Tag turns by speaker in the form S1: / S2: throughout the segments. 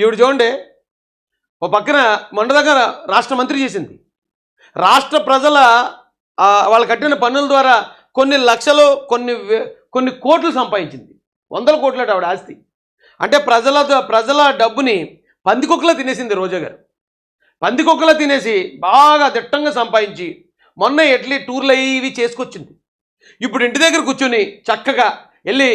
S1: ఈవిడ చూడండి ఓ పక్కన మొన్న దగ్గర రాష్ట్ర మంత్రి చేసింది. రాష్ట్ర ప్రజల వాళ్ళు కట్టిన పన్నుల ద్వారా కొన్ని లక్షలు కొన్ని కొన్ని కోట్లు సంపాదించింది. వందల కోట్లట ఆవిడ ఆస్తి. అంటే ప్రజల ప్రజల డబ్బుని పందికొక్కలా తినేసింది రోజా గారు. పందికొక్కలా తినేసి బాగా దిట్టంగా సంపాదించి మొన్న ఎట్లీ టూర్లు అయ్యి ఇవి చేసుకొచ్చింది. ఇప్పుడు ఇంటి దగ్గర కూర్చొని చక్కగా వెళ్ళి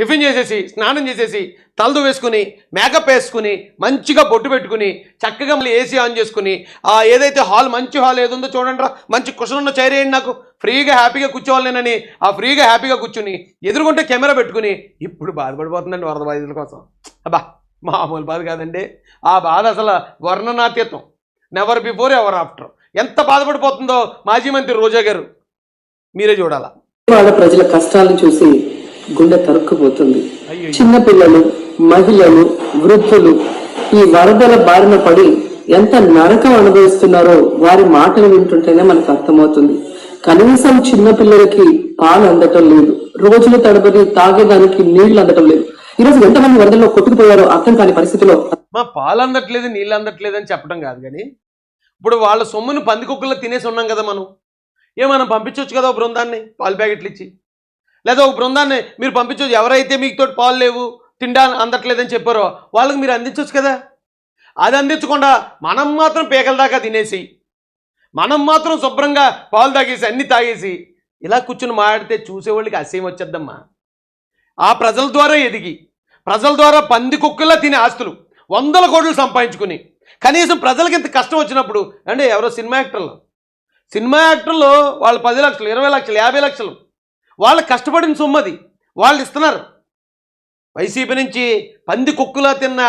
S1: టిఫిన్ చేసేసి స్నానం చేసేసి తలదు వేసుకుని మేకప్ వేసుకుని మంచిగా బొట్టు పెట్టుకుని చక్కగా మళ్ళీ ఏసీ ఆన్ చేసుకుని ఆ ఏదైతే హాల్ మంచి హాల్ ఏదుందో చూడండి రా మంచి కుషన్ ఉన్న చైర్ వేయండి నాకు. ఫ్రీగా హ్యాపీగా కూర్చోవాలి నేనని ఆ ఫ్రీగా హ్యాపీగా కూర్చుని ఎదురుకుంటే కెమెరా పెట్టుకుని ఇప్పుడు బాధపడిపోతుందండి వరద బాధితుల కోసం. అబ్బా మామూలు బాధ కాదండి. ఆ బాధ అసలు వర్ణనాతీతం. నెవర్ బిఫోర్ ఎవర్ ఆఫ్టర్ ఎంత బాధపడిపోతుందో మాజీ మంత్రి రోజా గారు మీరే చూడాలా.
S2: వాళ్ళ ప్రజల కష్టాలను చూసి గుండె తరుక్కుపోతుంది. చిన్నపిల్లలు మహిళలు వృద్ధులు ఈ వరదల బారిన పడి ఎంత నరకం అనుభవిస్తున్నారో వారి మాటలు వింటుంటేనే మనకు అర్థమవుతుంది. కనీసం చిన్నపిల్లలకి పాలు అందటం లేదు. రోజులు తడబడి తాగేదానికి నీళ్ళు అందటం లేదు. ఈరోజు ఎంతమంది వరదల్లో కొట్టుకుపోయారో అర్థం కాని పరిస్థితిలో
S1: మా పాలు అందట్లేదు నీళ్ళు అందట్లేదు అని చెప్పడం కాదు కానీ ఇప్పుడు వాళ్ళ సొమ్మును పందికొక్కుల్లో తినేసి ఉన్నాం కదా మనం. ఏ మనం పంపించవచ్చు కదా బృందాన్ని? పాలు ప్యాకెట్లు ఇచ్చి. లేదా ఒక బృందాన్ని మీరు పంపించవచ్చు ఎవరైతే మీకు తోటి పాలు లేవు తిండా అందట్లేదని చెప్పారో వాళ్ళకి మీరు అందించవచ్చు కదా? అది అందించకుండా మనం మాత్రం పీకల దాకా తినేసి మనం మాత్రం శుభ్రంగా పాలు తాగేసి అన్ని తాగేసి ఇలా కూర్చుని మాట్లాడితే చూసేవాళ్ళకి అసహ్యం వచ్చేద్దమ్మా. ఆ ప్రజల ద్వారా ఎదిగి ప్రజల ద్వారా పంది కుక్కలా తినే ఆస్తులు వందల కోట్లు సంపాదించుకుని కనీసం ప్రజలకి ఇంత కష్టం వచ్చినప్పుడు అంటే ఎవరో సినిమా యాక్టర్లు సినిమా యాక్టర్లు వాళ్ళు పది లక్షలు ఇరవై లక్షలు యాభై లక్షలు వాళ్ళు కష్టపడిన సొమ్మది. వాళ్ళు ఇస్తున్నారు. వైసీపీ నుంచి పంది కుక్కులా తిన్న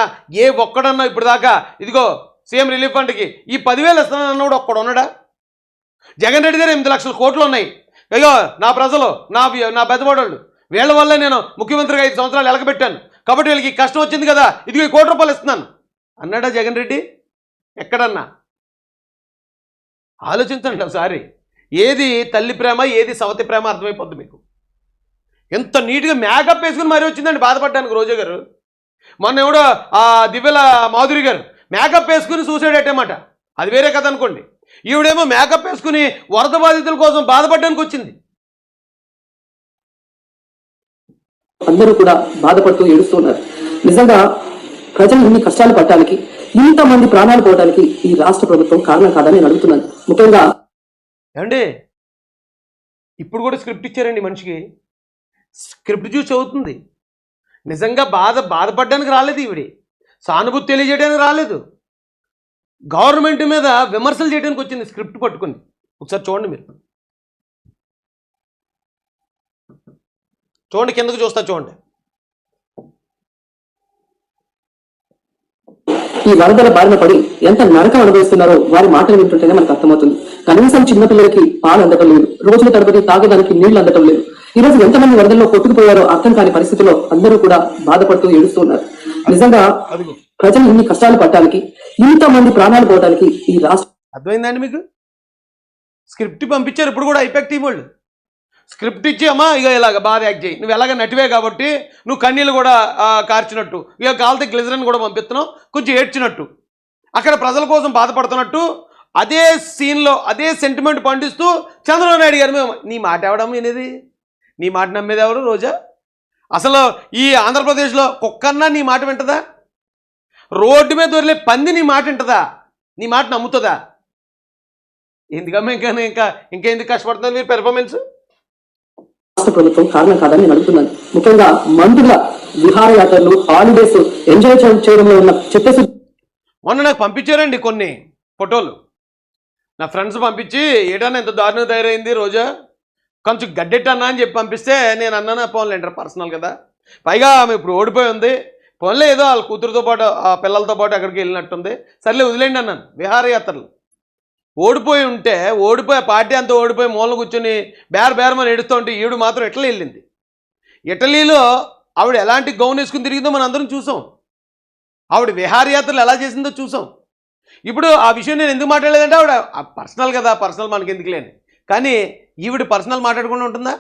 S1: ఏ ఒక్కడన్నా ఇప్పుడు దాకా ఇదిగో సీఎం రిలీఫ్ ఫండ్కి ఈ పదివేలు ఇస్తున్నాను ఒక్కడు ఉన్నాడా? జగన్ రెడ్డి దగ్గర ఎనిమిది లక్షల కోట్లు ఉన్నాయి. అయ్యో నా ప్రజలు నా నా పెద్దవాడోళ్ళు వీళ్ళ వల్లే నేను ముఖ్యమంత్రిగా ఐదు సంవత్సరాలు ఎలగబెట్టాను కాబట్టి వీళ్ళకి కష్టం వచ్చింది కదా ఇదిగో ఈ కోటి రూపాయలు ఇస్తున్నాను. అన్నాడా జగన్ రెడ్డి? ఎక్కడన్నా? ఆలోచించండి ఒకసారి. ఏది తల్లి ప్రేమ ఏది సవతి ప్రేమ అర్థమైపోద్ది మీకు. ఎంత నీట్గా మేకప్ వేసుకుని మరీ వచ్చిందండి బాధపడ్డానికి రోజా గారు. మొన్న ఎవడో ఆ దివ్యల మాధురి గారు మేకప్ వేసుకుని సూసైడ్ అట్టేమాట. అది వేరే కథ అనుకోండి. ఈవిడేమో మేకప్ వేసుకుని వరద బాధితుల కోసం బాధపడడానికి వచ్చింది.
S2: అందరూ కూడా బాధపడుతూ ఏడుస్తున్నారు. నిజంగా ప్రజలు ఇన్ని కష్టాలు పడటానికి ఇంతమంది ప్రాణాలు పోవడానికి ఈ రాష్ట్ర ప్రభుత్వం కారణం కాదని నేను అడుగుతున్నాను. ముఖ్యంగా
S1: ఏమండి? ఇప్పుడు కూడా స్క్రిప్ట్ ఇచ్చారండి మనిషికి. స్క్రిప్ట్ చూసి చదువుతుంది నిజంగా బాధ బాధపడడానికి రాలేదు ఈవిడి. సానుభూతి తెలియజేయడానికి రాలేదు. గవర్నమెంట్ మీద విమర్శలు చేయడానికి వచ్చింది స్క్రిప్ట్ పట్టుకుంది ఒకసారి చూడండి మీరు. చూడండి కిందకు చూస్తా చూడండి.
S2: ఈ వరదల బారిన పడి ఎంత నరకం అనుభవిస్తున్నారో వారి మాటలు వింటుంటేనే మనకు అర్థమవుతుంది. కనీసం చిన్నపిల్లలకి పాలు అందటం లేదు. రోజుల తరబడి తాగడానికి నీళ్ళు అందటం లేదు. ఈ రోజు ఎంతమంది వరదల్లో కొట్టుకుపోయారో అర్థం కాని పరిస్థితిలో అందరూ కూడా బాధపడుతూ ఏడుస్తున్నారు. నిజంగా ప్రజలు ఇన్ని కష్టాలు పడటానికి ఇంతమంది ప్రాణాలు పోవడానికి ఈ రాష్ట్ర
S1: అర్థమైందండి మీకు? స్క్రిప్ట్ పంపించారు ఇప్పుడు కూడా ఐపాక్ టీం వాళ్ళు. స్క్రిప్ట్ ఇచ్చి అమ్మా ఇక ఇలాగ బాగా యాక్ట్ చేయి. నువ్వు ఎలాగ నటివే కాబట్టి నువ్వు కన్నీళ్ళు కూడా కార్చినట్టు. ఇక కాలితే గ్లిజరిన్ కూడా పంపిస్తున్నావు. కొంచెం ఏడ్చినట్టు. అక్కడ ప్రజల కోసం బాధపడుతున్నట్టు అదే సీన్లో అదే సెంటిమెంట్ పండిస్తూ చంద్రబాబు నాయుడు గారు మేము నీ మాట ఎవడమ్మ వినేది నీ మాట నమ్మేది ఎవరు రోజా? అసలు ఈ ఆంధ్రప్రదేశ్లో కుక్కన్నా నీ మాట వింటదా? రోడ్డు మీద వదిలే పంది నీ మాట వింటదా? నీ మాట నమ్ముతుందా? ఎందుకమ్మా ఇంకా ఇంకా ఇంకా ఎందుకు కష్టపడుతున్నారు మీరు పెర్ఫార్మెన్స్
S2: రాష్ట్ర ప్రభుత్వం కారణం కాదని నేను అడుగుతున్నాను. ముఖ్యంగా మందుల విహారయాత్రలు హాలిడేస్ ఎంజాయ్ చేయడంలో ఉన్న చెప్పేసి
S1: మొన్న నాకు పంపించారండి కొన్ని ఫోటోలు. నా ఫ్రెండ్స్ పంపించి ఏటన్నా ఎంత దారుణం తయారైంది రోజా? కొంచెం గడ్డెట్టన్నా అని చెప్పి పంపిస్తే నేను అన్నాను పోన్లేంటారు పర్సనల్ కదా. పైగా ఆమె ఇప్పుడు ఓడిపోయి ఉంది. పోన్లే ఏదో వాళ్ళ కూతురుతో పాటు ఆ పిల్లలతో పాటు అక్కడికి వెళ్ళినట్టుంది. సర్లే వదిలేండి అన్నాను. విహారయాత్రలు. ఓడిపోయి ఉంటే ఓడిపోయి పార్టీ అంతా ఓడిపోయి మూల కూర్చొని బేర బేరమని ఎడుస్తూ ఉంటే ఈవిడ మాత్రం ఇటలీ వెళ్ళింది. ఇటలీలో ఆవిడ ఎలాంటి గౌన్ వేసుకుని తిరిగిందో మనం అందరం చూసాం. ఆవిడ విహారయాత్రలు ఎలా చేసిందో చూసాం. ఇప్పుడు ఆ విషయం నేను ఎందుకు మాట్లాడలేదంటే ఆవిడ పర్సనల్ కదా పర్సనల్ మనకి ఎందుకు లేని కానీ ఈవిడ పర్సనల్ మాట్లాడకుండా ఉంటుందా?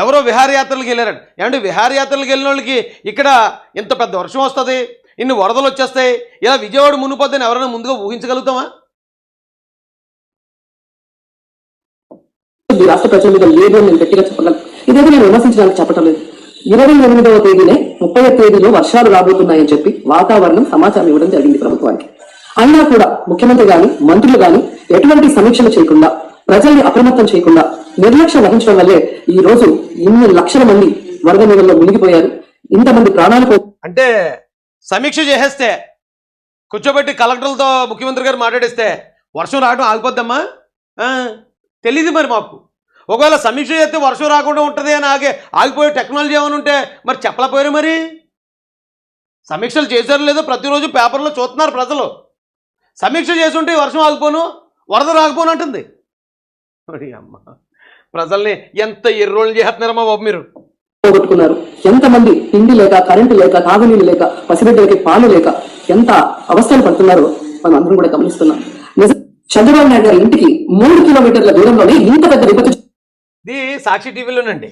S1: ఎవరో విహారయాత్రలకు వెళ్ళారట. ఏమంటే విహారయాత్రలకు వెళ్ళిన వాళ్ళకి ఇక్కడ ఇంత పెద్ద వర్షం వస్తుంది? ఇన్ని వరదలు వచ్చేస్తాయి? ఇలా విజయవాడ మునిపోద్దని ఎవరైనా ముందుగా ఊహించగలుగుతామా?
S2: రాష్ట్ర ప్రజల మీద లేదు నేను గట్టిగా చెప్పగలను? ఇదేదో నేను విమర్శించడానికి చెప్పటం లేదు. ఇరవై ఎనిమిదవ తేదీనే ముప్పై తేదీలో వర్షాలు రాబోతున్నాయని చెప్పి వాతావరణం సమాచారం ఇవ్వడం జరిగింది ప్రభుత్వానికి. అయినా కూడా ముఖ్యమంత్రి గాని మంత్రులు గాని ఎటువంటి సమీక్షలు చేయకుండా ప్రజల్ని అప్రమత్తం చేయకుండా నిర్లక్ష్యం వహించడం వల్లే ఈ రోజు ఇన్ని లక్షల మంది వరద నీళ్ళలో మునిగిపోయారు. ఇంతమంది ప్రాణాలు
S1: అంటే సమీక్ష చేసేస్తే కూర్చోబెట్టి కలెక్టర్లతో ముఖ్యమంత్రి గారు మాట్లాడిస్తే వర్షం రావడం ఆగిపోద్దమ్మా? తెలీదు మరి మాకు. ఒకవేళ సమీక్ష చేస్తే వర్షం రాకుండా ఉంటుంది అని ఆగే ఆగిపోయే టెక్నాలజీ ఏమైనా ఉంటే మరి చెప్పలేకపోయారు మరి? సమీక్షలు చేశారో లేదో ప్రతిరోజు పేపర్లో చూస్తున్నారు ప్రజలు. సమీక్ష చేసుంటే వర్షం ఆగిపోను వరద రాకపోను అంటుంది. అమ్మ. ప్రజల్ని ఎంత ఎర్రోళ్ళు చేస్తున్నారమ్మా బాబు మీరు?
S2: పోగొట్టుకున్నారు. ఎంతమంది తిండి లేక కరెంటు లేక తాగునీళ్ళు లేక పసిబిడ్డలకి పాలు లేక ఎంత అవస్థలు పడుతున్నారో మనం అందరం కూడా గమనిస్తున్నాం. చంద్రబాబు నాయుడు గారి ఇంటికి మూడు కిలోమీటర్ల దూరంలోనే ఇంత పెద్ద విపత్తు
S1: ఇది సాక్షి టీవీలోనండి.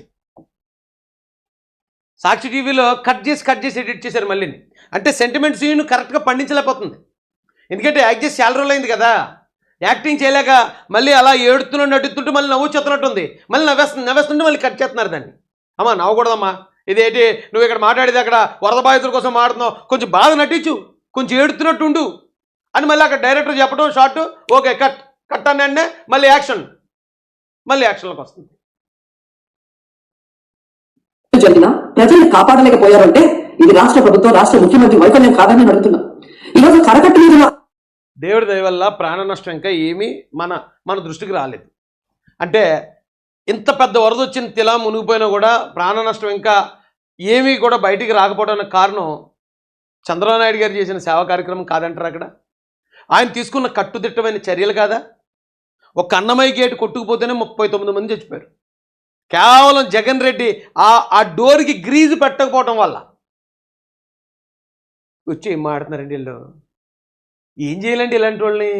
S1: సాక్షి టీవీలో కట్ చేసి కట్ చేసి ఎడిట్ చేశారు మళ్ళీ అంటే సెంటిమెంట్ సీన్ కరెక్ట్గా పండించలేకపోతుంది. ఎందుకంటే యాక్ట్ చేసి చాలా రోజులు అయింది కదా. యాక్టింగ్ చేయలేక మళ్ళీ అలా ఏడుతున్నట్టు నటిస్తుంటే మళ్ళీ నవ్వు చెత్తనట్టుంది మళ్ళీ నవ్వేస్తుంది నవ్వేస్తుంటే మళ్ళీ కట్ చేస్తున్నారు దాన్ని. అమ్మా నవ్వకూడదమ్మా. ఇదేంటి? నువ్వు ఇక్కడ మాట్లాడేది అక్కడ వరద బాధితుల కోసం మాట్లాడుతున్నావు. కొంచెం బాధ నటించు. కొంచెం ఏడుతున్నట్టు ఉండు. అని మళ్ళీ అక్కడ డైరెక్టర్ చెప్పడం షార్ట్. Okay cut. కట్ అని మళ్ళీ యాక్షన్. మళ్ళీ యాక్షన్లోకి వస్తుంది.
S2: జరిగినా ప్రజల్ని కాపాడలేకపోయారంటే ఇది రాష్ట్ర ప్రభుత్వం రాష్ట్ర ముఖ్యమంత్రి వైఫల్యం కాదని అడుగుతున్నా. ఈరోజు కరకట్టు మీద
S1: దేవుడి దయ వల్ల ప్రాణ నష్టం ఇంకా ఏమీ మన మన దృష్టికి రాలేదు. అంటే ఇంత పెద్ద వరద వచ్చిన తిలా మునిగిపోయినా కూడా ప్రాణ నష్టం ఇంకా ఏమీ కూడా బయటికి రాకపోవడానికి కారణం చంద్రబాబు గారు చేసిన సేవా కార్యక్రమం కాదంటారు అక్కడ? ఆయన తీసుకున్న కట్టుదిట్టమైన చర్యలు కాదా? ఒక అన్నమయ్య గేటు కొట్టుకుపోతేనే ముప్పై తొమ్మిది మంది చచ్చిపోయారు. కేవలం జగన్ రెడ్డి ఆ ఆ డోర్కి గ్రీజు పెట్టకపోవటం వల్ల. వచ్చి ఏం మాడుతున్నారండి వీళ్ళు? ఏం చేయాలండి ఇలాంటి వాళ్ళని?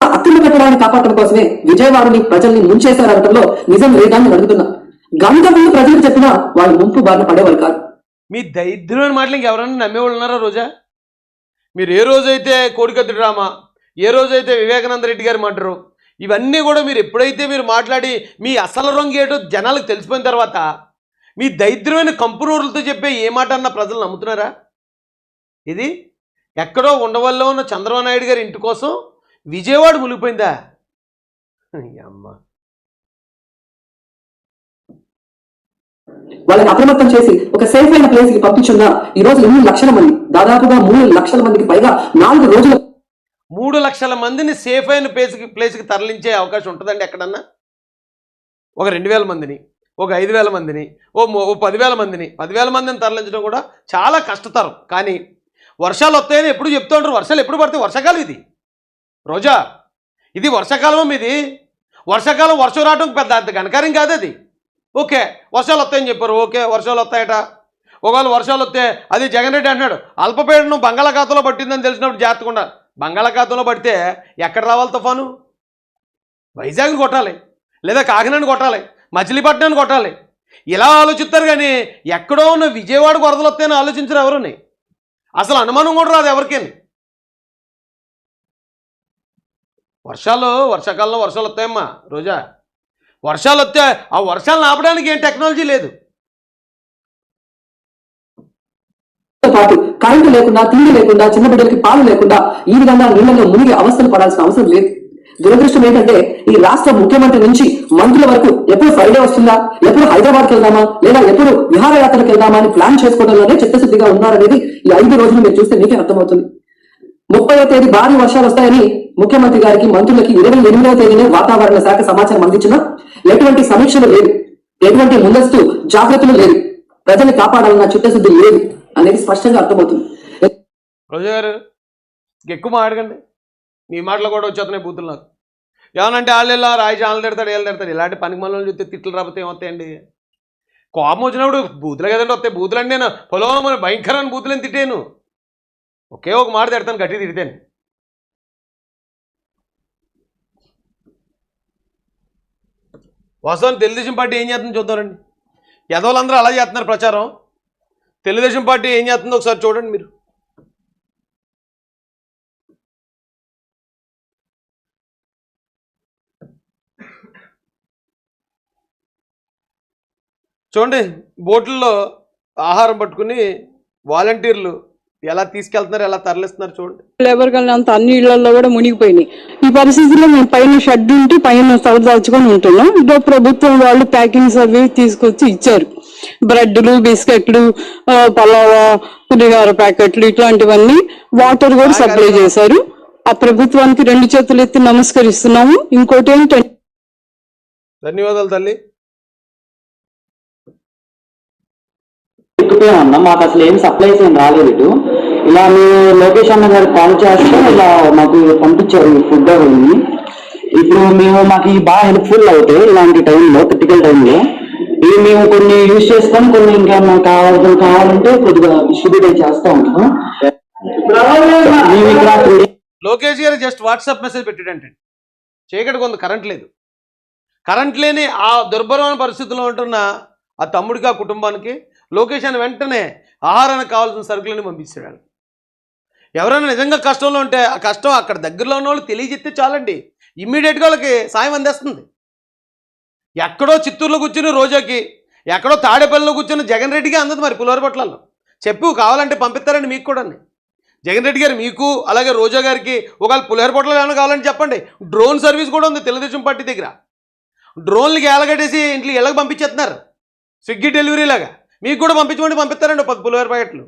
S2: కట్టడాన్ని కాపాడటం కోసమే విజయవాడని ప్రజల్ని ముంచేశారనటంలో నిజం లేదని నేను అడుగుతున్నా గంట ముందు ప్రజలకు చెప్పినా వాళ్ళు ముంపు బారిన పడేవాళ్ళు కాదు.
S1: మీ దరిద్రమైన మాటలు ఇంకెవరన్నా నమ్మేవాళ్ళు ఉన్నారా రోజా? మీరు ఏ రోజైతే కోడికత్తి డ్రామా ఏ రోజైతే వివేకానంద రెడ్డి గారు మాట్లారు ఇవన్నీ కూడా మీరు ఎప్పుడైతే మీరు మాట్లాడి మీ అసలు రంగు ఏంటో జనాలకు తెలిసిపోయిన తర్వాత మీ దరిద్రమైన కంపునూరులతో చెప్పే ఏ మాట అన్న ప్రజలు నమ్ముతున్నారా? ఇది ఎక్కడో ఉండవల్లో ఉన్న చంద్రబాబు నాయుడు గారి ఇంటి కోసం విజయవాడ మునిగిపోయిందా? అమ్మ
S2: వాళ్ళని అప్రమత్తం చేసి ఒక సేఫ్ అయిన ప్లేస్కి పంపించున్నా ఈ రోజు ఎన్ని లక్షల మంది దాదాపుగా మూడు లక్షల మందికి పైగా నాలుగు రోజుల
S1: మూడు లక్షల మందిని సేఫ్ అయిన ప్లేస్కి ప్లేస్కి తరలించే అవకాశం ఉంటుందండి ఎక్కడన్నా? ఒక రెండు వేల మందిని ఒక ఐదు వేల మందిని ఓ ఓ పదివేల మందిని. పదివేల మందిని తరలించడం కూడా చాలా కష్టతరం. కానీ వర్షాలు వస్తాయని ఎప్పుడు చెప్తూ ఉంటారు. వర్షాలు ఎప్పుడు పడతాయి? వర్షాకాలం ఇది. రోజా ఇది వర్షాకాలం ఇది వర్షాకాలం వర్షం రావడం పెద్ద అంత కాదు అది. ఓకే వర్షాలు వస్తాయని చెప్పారు. ఓకే వర్షాలు వస్తాయట. ఒకవేళ వర్షాలు వస్తే అది జగన్ రెడ్డి అంటున్నాడు. అల్పపీడనం బంగాళాఖాతంలో పట్టిందని తెలిసినప్పుడు జాగ్రత్తకుండా బంగాళాఖాతంలో పడితే ఎక్కడ రావాలి తుఫాను? వైజాగ్ని కొట్టాలి. లేదా కాకినాడని కొట్టాలి. మచిలీపట్నాన్ని కొట్టాలి. ఇలా ఆలోచిస్తారు కానీ ఎక్కడో ఉన్న విజయవాడకు వరదలు వస్తాయని ఆలోచించరు ఎవరుని. అసలు అనుమానం కూడా రాదు ఎవరికేని. వర్షాలు వర్షాకాలంలో వర్షాలు వస్తాయమ్మా రోజా. వర్షాలు వస్తే ఆ వర్షాలను ఆపడానికి ఏం టెక్నాలజీ లేదు.
S2: పాటు కరెంటు లేకుండా తిండి లేకుండా చిన్న బిడ్డలకి పాలు లేకుండా ఈ విధంగా నీళ్ళలో మునిగి అవస్థలు పడాల్సిన అవసరం లేదు. దురదృష్టం ఏంటంటే ఈ రాష్ట్ర ముఖ్యమంత్రి నుంచి మంత్రుల వరకు ఎప్పుడు ఫ్రైడే వస్తుందా? ఎప్పుడు హైదరాబాద్కి వెళ్దామా? లేదా ఎప్పుడు విహారయాత్రకు వెళ్దామా అని ప్లాన్ చేసుకోవడంలోనే చిత్తశుద్ధిగా ఉన్నారనేది ఈ ఐదు రోజులు మీరు చూస్తే మీకే అర్థమవుతుంది. ముప్పైవ తేదీ భారీ వర్షాలు వస్తాయని ముఖ్యమంత్రి గారికి మంత్రులకి ఇరవై ఎనిమిదవ తేదీనే వాతావరణ శాఖ సమాచారం అందించిన ఎటువంటి సమీక్షలు లేవు. ఎటువంటి ముందస్తు జాగ్రత్తలు లేవు. ప్రజల్ని కాపాడాలన్న చిత్తశుద్ధి లేదు అనేది స్పష్టంగా అర్థమవుతుంది.
S1: రోజా గారు ఎక్కువ మాట్లాడకండి మీ మాటలు కూడా వచ్చేతనే బూతులు నాకు. ఏమనంటే వాళ్ళు వెళ్ళారు ఆయన చాలు తిడతాడు వీళ్ళు తిడతాడు. ఇలాంటి పనికి మనల్ని చూస్తే తిట్లు రాకపోతే ఏమవుతాయండి కోపం వచ్చినప్పుడు బూతులు కదండి వస్తాయి. బూతులు అంటే నేను పొలం మరి భయంకరమైన బూతులని తిట్టాను. ఒకే ఒక మాట తిడతాను గట్టి తిడతాను. వాస్తవం తెలుగుదేశం పార్టీ ఏం చేస్తుందో చూద్దామండి. యదవులందరూ అలా చేస్తున్నారు ప్రచారం. తెలుగుదేశం పార్టీ ఏం చేస్తుందో ఒకసారి చూడండి మీరు. చూడండి బోట్లలో ఆహారం పట్టుకుని వాలంటీర్లు ఎలా తీసుకెళ్తున్నారు ఎలా తరలిస్తున్నారు చూడండి.
S3: లేబర్ అంత అన్ని ఇళ్ళలో కూడా మునిగిపోయినాయి. ఈ పరిస్థితిలో మేము పైన షెడ్ ఉంటే పైన తలదాల్చుకొని ఉంటున్నాం. ఇదో ప్రభుత్వం వాళ్ళు ప్యాకింగ్స్ అవి తీసుకొచ్చి ఇచ్చారు. బ్రెడ్లు బిస్కెట్లు పలావా పులిహార ప్యాకెట్లు ఇట్లాంటివన్నీ వాటర్ కూడా సప్లై చేశారు. ఆ ప్రభుత్వానికి రెండు చేతులు ఎత్తి నమస్కరిస్తున్నాము. ఇంకోటి ఏంటంటే
S1: ధన్యవాదాలు తల్లి.
S4: ఎక్కిపోయామన్నా మాకు అసలు ఏం సప్లైస్ ఏం రాలేదు ఇటు. ఇలా మేము లోకేష్ అన్న కాల్ చేస్తే ఇలా మాకు పంపించారు ఫుడ్ అవన్నీ ఇప్పుడు మేము మాకు బాగా హెల్ప్ఫుల్ అవుతాయి ఇలాంటి టైంలో క్రిటికల్ టైంలో ఇవి మేము కొన్ని యూజ్ చేసుకొని కొన్ని ఇంకేమన్నా కావాల్సిన కావాలంటే కొద్దిగా డిస్ట్రిబ్యూట్ చేస్తా ఉంటాం. మేము ఇక్కడ
S1: లోకేష్ గారు జస్ట్ వాట్సాప్ మెసేజ్ పెట్టాడంటే. చీకటి కొంత కరెంట్ లేదు. కరెంట్ లేని ఆ దుర్భరమైన పరిస్థితుల్లో ఉంటున్న ఆ తమ్ముడికి ఆ కుటుంబానికి లొకేషన్ వెంటనే ఆహారానికి కావాల్సిన సరుకులని పంపించాడు ఎవరైనా నిజంగా కష్టంలో ఉంటే ఆ కష్టం అక్కడ దగ్గరలో ఉన్న వాళ్ళు తెలియజెత్తే చాలండి. ఇమ్మీడియట్గా వాళ్ళకి సాయం అందేస్తుంది. ఎక్కడో చిత్తూరులో కూర్చుని రోజాకి ఎక్కడో తాడేపల్లిలో కూర్చుని జగన్ రెడ్డికి అందదు మరి పులిహోర పట్లలో చెప్పు కావాలంటే పంపిస్తారండి మీకు కూడా జగన్ రెడ్డి గారు మీకు అలాగే రోజా గారికి ఒకవేళ పులిహోర పొట్టలు ఏమైనా కావాలని చెప్పండి. డ్రోన్ సర్వీస్ కూడా ఉంది తెలుగుదేశం పార్టీ దగ్గర. డ్రోన్లకి ఏలగట్టేసి ఇంట్లో ఇళ్ళకి పంపించేస్తున్నారు. స్విగ్గీ డెలివరీ లాగా. మీకు కూడా పంపించమంటే పంపిస్తారండి ఒక పది పులిహోర ప్యాకెట్లు.